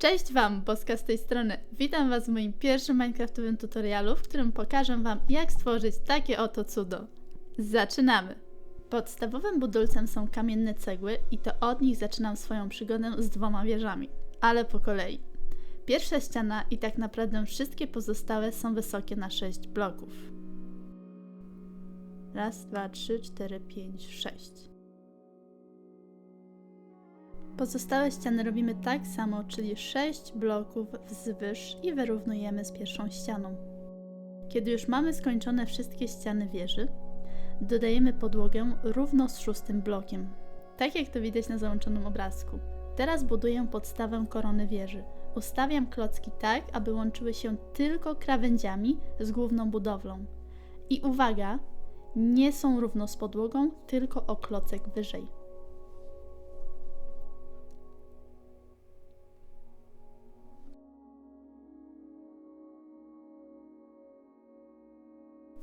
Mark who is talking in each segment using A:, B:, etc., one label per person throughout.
A: Cześć Wam, Boska z tej strony. Witam Was w moim pierwszym Minecraftowym tutorialu, w którym pokażę Wam, jak stworzyć takie oto cudo. Zaczynamy! Podstawowym budulcem są kamienne cegły i to od nich zaczynam swoją przygodę z dwoma wieżami, ale po kolei. Pierwsza ściana i tak naprawdę wszystkie pozostałe są wysokie na 6 bloków. Raz, dwa, trzy, cztery, pięć, sześć. Pozostałe ściany robimy tak samo, czyli 6 bloków wzwyż i wyrównujemy z pierwszą ścianą. Kiedy już mamy skończone wszystkie ściany wieży, dodajemy podłogę równo z szóstym blokiem, tak jak to widać na załączonym obrazku. Teraz buduję podstawę korony wieży. Ustawiam klocki tak, aby łączyły się tylko krawędziami z główną budowlą. I uwaga, nie są równo z podłogą, tylko o klocek wyżej.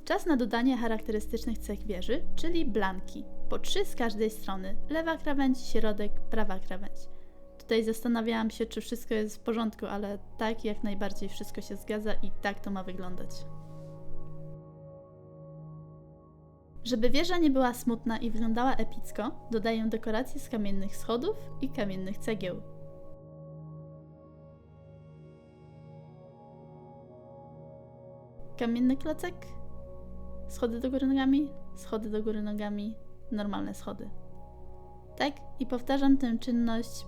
A: Czas na dodanie charakterystycznych cech wieży, czyli blanki. Po trzy z każdej strony. Lewa krawędź, środek, prawa krawędź. Tutaj zastanawiałam się, czy wszystko jest w porządku, ale tak jak najbardziej wszystko się zgadza i tak to ma wyglądać. Żeby wieża nie była smutna i wyglądała epicko, dodaję dekoracje z kamiennych schodów i kamiennych cegieł. Kamienny klocek, schody do góry nogami, schody do góry nogami, normalne schody. Tak i powtarzam tę czynność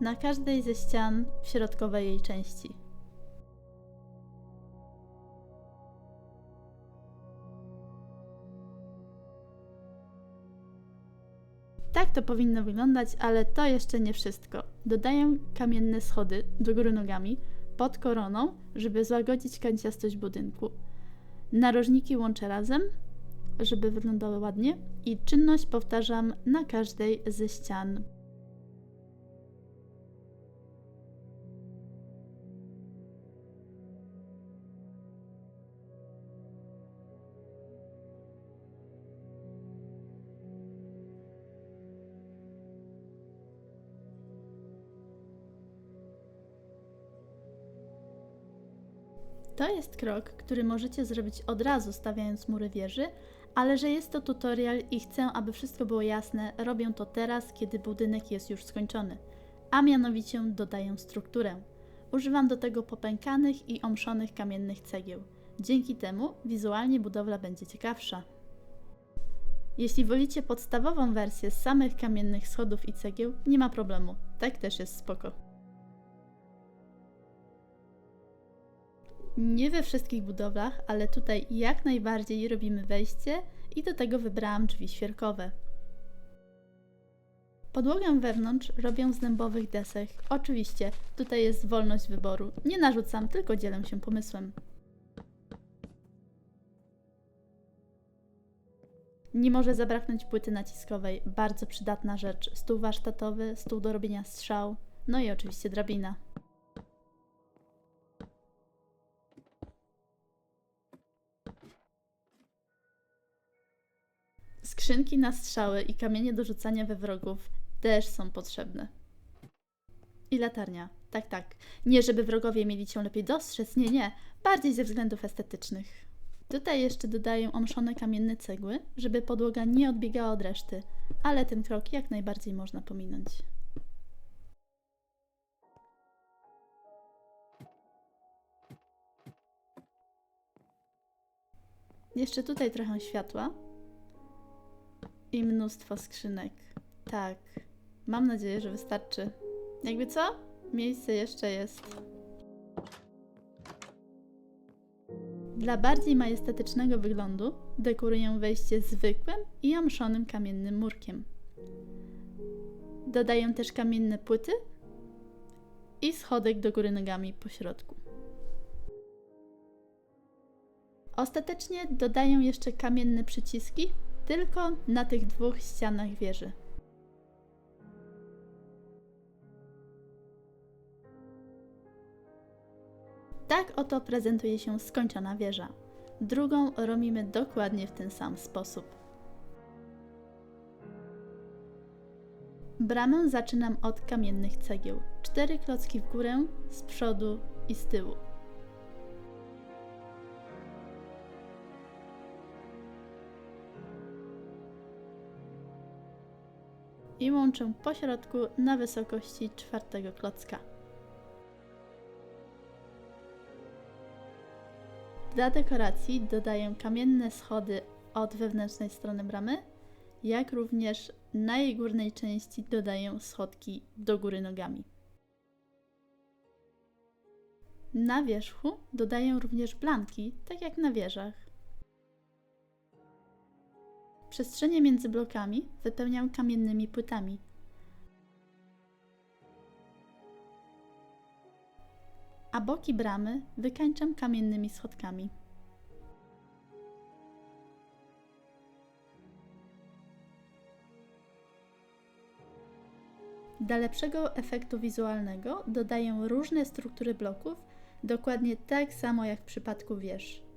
A: na każdej ze ścian w środkowej jej części. Tak to powinno wyglądać, ale to jeszcze nie wszystko. Dodaję kamienne schody do góry nogami pod koroną, żeby złagodzić kanciastość budynku. Narożniki łączę razem, żeby wyglądały ładnie i czynność powtarzam na każdej ze ścian. To jest krok, który możecie zrobić od razu stawiając mury wieży, ale że jest to tutorial i chcę, aby wszystko było jasne, robię to teraz, kiedy budynek jest już skończony, a mianowicie dodaję strukturę. Używam do tego popękanych i omszonych kamiennych cegieł. Dzięki temu wizualnie budowla będzie ciekawsza. Jeśli wolicie podstawową wersję z samych kamiennych schodów i cegieł, nie ma problemu, tak też jest spoko. Nie we wszystkich budowlach, ale tutaj jak najbardziej robimy wejście i do tego wybrałam drzwi świerkowe. Podłogę wewnątrz robię z dębowych desek. Oczywiście, tutaj jest wolność wyboru. Nie narzucam, tylko dzielę się pomysłem. Nie może zabraknąć płyty naciskowej. Bardzo przydatna rzecz. Stół warsztatowy, stół do robienia strzał, no i oczywiście drabina. Skrzynki na strzały i kamienie do rzucania we wrogów też są potrzebne. I latarnia. Tak, tak. Nie, żeby wrogowie mieli cię lepiej dostrzec, nie, nie. Bardziej ze względów estetycznych. Tutaj jeszcze dodaję omszone kamienne cegły, żeby podłoga nie odbiegała od reszty, ale ten krok jak najbardziej można pominąć. Jeszcze tutaj trochę światła, i mnóstwo skrzynek. Tak. Mam nadzieję, że wystarczy. Jakby co? Miejsce jeszcze jest. Dla bardziej majestatycznego wyglądu dekoruję wejście zwykłym i omszonym kamiennym murkiem. Dodaję też kamienne płyty i schodek do góry nogami po środku. Ostatecznie dodaję jeszcze kamienne przyciski tylko na tych dwóch ścianach wieży. Tak oto prezentuje się skończona wieża. Drugą robimy dokładnie w ten sam sposób. Bramę zaczynam od kamiennych cegieł. Cztery klocki w górę, z przodu i z tyłu. I łączę po środku na wysokości czwartego klocka. Dla dekoracji dodaję kamienne schody od wewnętrznej strony bramy, jak również na jej górnej części dodaję schodki do góry nogami. Na wierzchu dodaję również blanki, tak jak na wieżach. Przestrzenie między blokami wypełniam kamiennymi płytami. A boki bramy wykańczam kamiennymi schodkami. Dla lepszego efektu wizualnego dodaję różne struktury bloków, dokładnie tak samo jak w przypadku wież.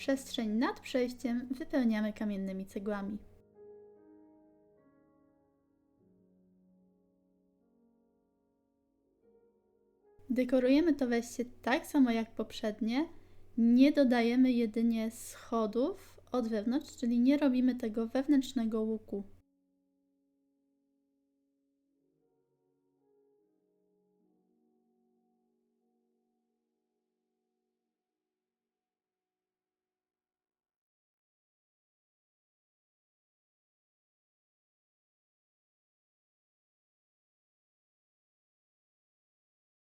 A: Przestrzeń nad przejściem wypełniamy kamiennymi cegłami. Dekorujemy to wejście tak samo jak poprzednie. Nie dodajemy jedynie schodów od wewnątrz, czyli nie robimy tego wewnętrznego łuku.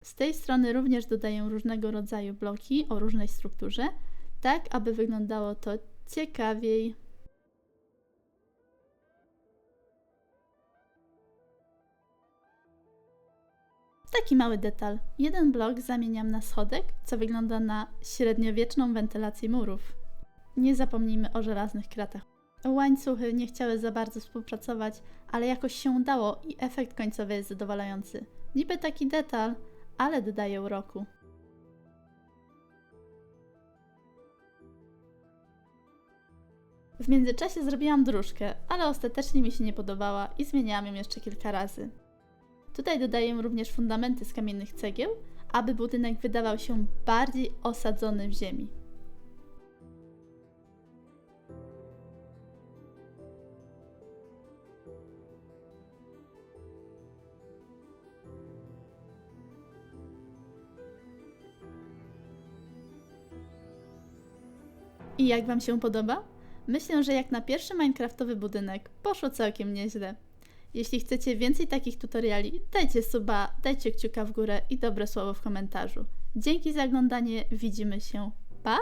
A: Z tej strony również dodaję różnego rodzaju bloki o różnej strukturze, tak aby wyglądało to ciekawiej. Taki mały detal. Jeden blok zamieniam na schodek, co wygląda na średniowieczną wentylację murów. Nie zapomnijmy o żelaznych kratach. Łańcuchy nie chciały za bardzo współpracować, ale jakoś się udało i efekt końcowy jest zadowalający. Niby taki detal, ale dodaje uroku. W międzyczasie zrobiłam dróżkę, ale ostatecznie mi się nie podobała i zmieniałam ją jeszcze kilka razy. Tutaj dodaję również fundamenty z kamiennych cegieł, aby budynek wydawał się bardziej osadzony w ziemi. I jak Wam się podoba? Myślę, że jak na pierwszy Minecraftowy budynek poszło całkiem nieźle. Jeśli chcecie więcej takich tutoriali, dajcie suba, dajcie kciuka w górę i dobre słowo w komentarzu. Dzięki za oglądanie, widzimy się. Pa!